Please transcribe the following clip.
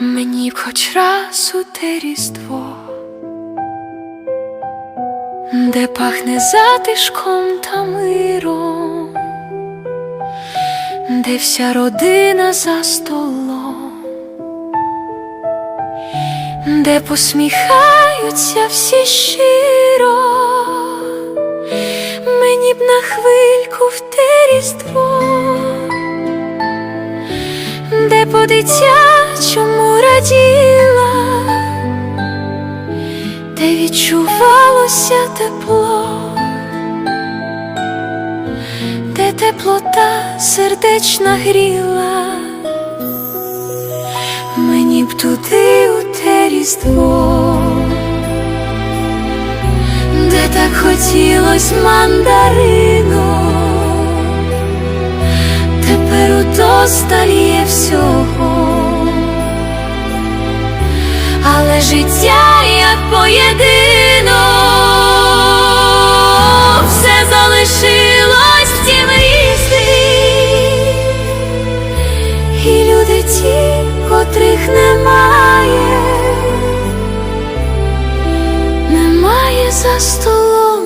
Мені б хоч раз у те різдво, де пахне затишком та миром, де вся родина за столом, де посміхаються всі щиро, мені б на хвильку в те різдво де по дитячому де відчувалося тепло, де теплота сердечна гріла, мені б туди у те різдво, де так хотілось мандарину тепер удосталь є всього, але життя як поєдинок, все залишилось в тім різні, і люди ті, котрих немає, немає за столом